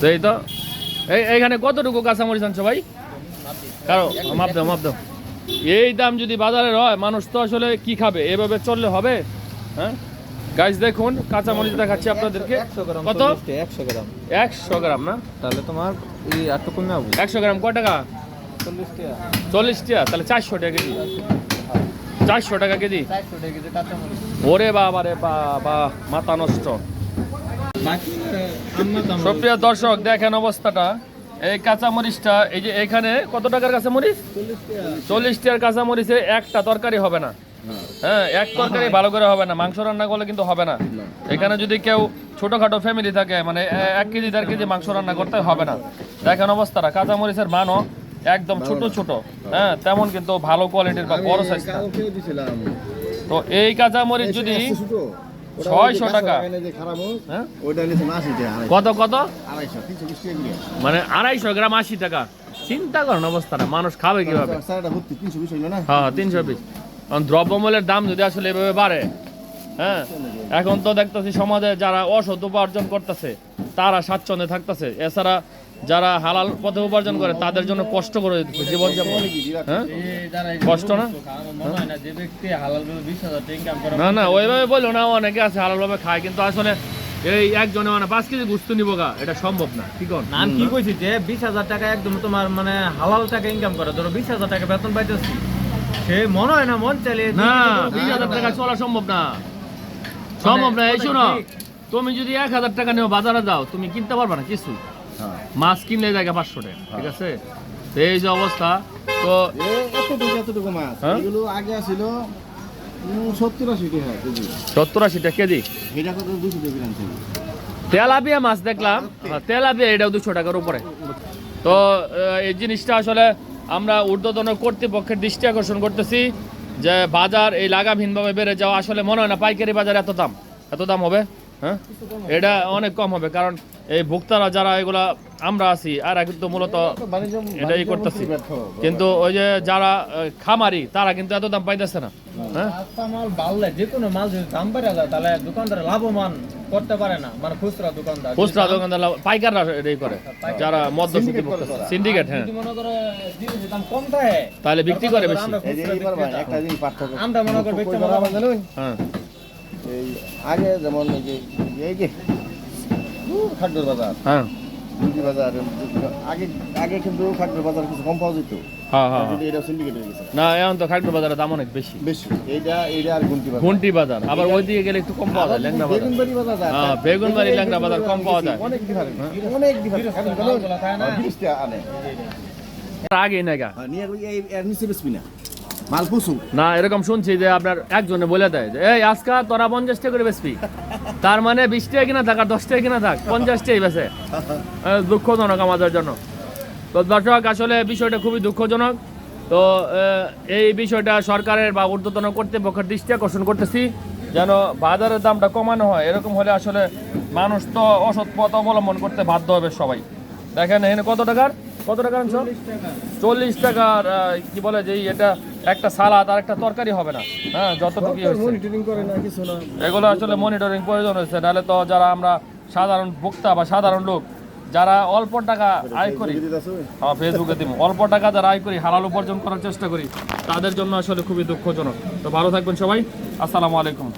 তো এই তো। এই এইখানে কতটুকু কাঁচামরিচ আনছো ভাই? কারও মাপ দাও মাপ দাও। এই দাম যদি বাজারে হয় মানুষ তো আসলে কি খাবে? এভাবে চললে হবে? হ্যাঁ? গাছ দেখুন কাঁচামরিচ দেখাচ্ছি আপনাদেরকে। একশো গ্রাম কত? একশো গ্রাম। একশো গ্রাম না? তাহলে তোমার এই কমে হবে। একশো গ্রাম কয় টাকা? চল্লিশ টাকা। চল্লিশ টাকা? তাহলে চারশো টাকা কেজি। চারশো টাকা কেজি? ওরে বাবা রে বাবা মাথা নষ্ট। সুপ্রিয় দর্শক দেখেন অবস্থাটা। এই কাঁচামরিচটা এই যে এখানে কত টাকার কাঁচামরিচ? চল্লিশ টাকা চল্লিশ টাকার কাঁচামরিচে একটা তরকারি হবে না। হ্যাঁ এক তরকারি ভালো করে হবে না। মাংস রান্না করলে কিন্তু হবে না। এখানে যদি কেউ ছোটখাটো ফ্যামিলি থাকে মানে এক কেজি দেড় কেজি মাংস রান্না করতে হবে না। দেখেন অবস্থাটা কাঁচামরিচের মানও একদম ছোট ছোট। হ্যাঁ তেমন কিন্তু ভালো কোয়ালিটির বা বড় সাইজ তো এই কাঁচামরিচ যদি ছয়শো টাকা। হ্যাঁ? কত কত? মানে আড়াইশো গ্রাম আশি টাকা। চিন্তা করেন অবস্থাটা মানুষ খাবে কীভাবে? না? হ্যাঁ তিনশো পিস কারণ দ্রব্যমূল্যের দাম যদি আসলে এভাবে বাড়ে হ্যাঁ? এখন তো দেখতেছি সমাজে যারা অসৎ উপার্জন করতেছে তারা স্বাচ্ছন্দ্যে থাকতেছে। এছাড়া যারা হালাল পথে উপার্জন করে তাদের জন্য কষ্ট করে জীবন যাপন হ্যাঁ? কষ্ট না? না হালাল ভাবে না ওইভাবে বলল না অনেকে আছে হালালভাবে খায় কিন্তু আসলে এই একজনে মানে পাঁচ কেজি গুস্ত নিবো গা এটা সম্ভব না কি কর না আমি কি কইছি যে বিশ হাজার টাকা একদম তোমার মানে হালাল টাকা ইনকাম করে ধরো বিশ হাজার টাকা বেতন পাইতেছি। সে মনে হয় না মন চাইলে না বিশ হাজার টাকা চলা সম্ভব না। সম্ভব না এই শোনো তুমি যদি এক হাজার টাকা নিয়ে বাজারে যাও তুমি কিনতে পারবে না কিছু। মাছ কিনলে জায়গা পাঁচশো টাকা ঠিক আছে? তো এই যে অবস্থা তো এতটুকু এতটুকু মাছ। হ্যাঁ? এগুলো আগে ছিল সত্তর আশি টাকা কেজি। তেলাপিয়া মাছ দেখলাম। হ্যাঁ, তেলাপিয়া এটাও দুশো টাকার উপরে। তো এই জিনিসটা আসলে আমরা ঊর্ধ্বতন কর্তৃপক্ষের দৃষ্টি আকর্ষণ করতেছি যে বাজার এই লাগামহীনভাবে বেড়ে যাওয়া আসলে মনে হয় না পাইকারি বাজার এত দাম। এত দাম হবে? হ্যাঁ? এটা অনেক কম হবে কারণ এই ভোক্তারা যারা এগুলা আমরা আছি আর কিন্তু মূলত এটাই করতেছি। কিন্তু ওই যে যারা খামারি তারা কিন্তু এত দাম পাইতেছে না হ্যাঁ? মাল বাড়লে যে কোনো মাল যদি দাম বেড়ে যায় তাহলে দোকানদার লাভবান করতে পারে না মানে খুচরা দোকানদার। খুচরা দোকানদার পাইকাররা এটাই করে যারা মধ্যস্থিতি সিন্ডিকেট হ্যাঁ। মনে করো দাম কম থাকে তাহলে বিক্রি করে বেশি। আমরা মনে করি করা? হ্যাঁ। এই আগে যেমন এই যে এই যে খাদ্যর বাজার। হ্যাঁ। মুদি বাজার আগে আগে কিন্তু খাদ্যর বাজার কিছু কম পাওয়া যেত। হ্যাঁ হ্যাঁ কিন্তু এটা সিন্ডিকেট হয়ে গেছে। না এখন তো খাগড়া বাজারের দাম অনেক বেশি। বেশি। এইটা এইটা আর বাজার। ঘুন্টি বাজার। আবার ওই দিকে গেলে একটু কম পাওয়া যায় ল্যাংড়া বাজার। বেগুনবাড়ি বাজার হ্যাঁ, বেগুনবাড়ি, ল্যাংড়া বাজার কম পাওয়া যায়। অনেক ডিফারেন্স অনেক ডিফারেন্স আনে। আগে না হ্যাঁ, নিয়ে এই নিচে না। মাল পুষু না এরকম শুনছি যে আপনার একজনে বলে দেয় যে এই আজকা তোরা পঞ্চাশ টাকা করে বেচবি। তার মানে বিশ টাকা কিনা থাক আর দশ টাকা কিনা থাক পঞ্চাশ টাকাই বেছে দুঃখজনক আমাদের জন্য। তো দর্শক আসলে বিষয়টা খুবই দুঃখজনক। তো এই বিষয়টা সরকারের বা ঊর্ধ্বতন কর্তৃপক্ষের দৃষ্টি আকর্ষণ করতেছি যেন বাজারের দামটা কমানো হয়। এরকম হলে আসলে মানুষ তো অসৎ পথ অবলম্বন করতে বাধ্য হবে সবাই। দেখেন এখানে কত টাকার? কত টাকার চল্লিশ টাকার। কি বলে যে এটা একটা সালাদ আর একটা তরকারি হবে না। হ্যাঁ যতটুকু এগুলো আসলে মনিটরিং প্রয়োজন হয়েছে। নাহলে তো যারা আমরা সাধারণ ভোক্তা বা সাধারণ লোক যারা অল্প টাকা আয় করি হ্যাঁ ফেসবুকে দিব। অল্প টাকা যারা আয় করি হালাল উপার্জন করার চেষ্টা করি তাদের জন্য আসলে খুবই দুঃখজনক। তো ভালো থাকবেন সবাই। আসসালামু আলাইকুম।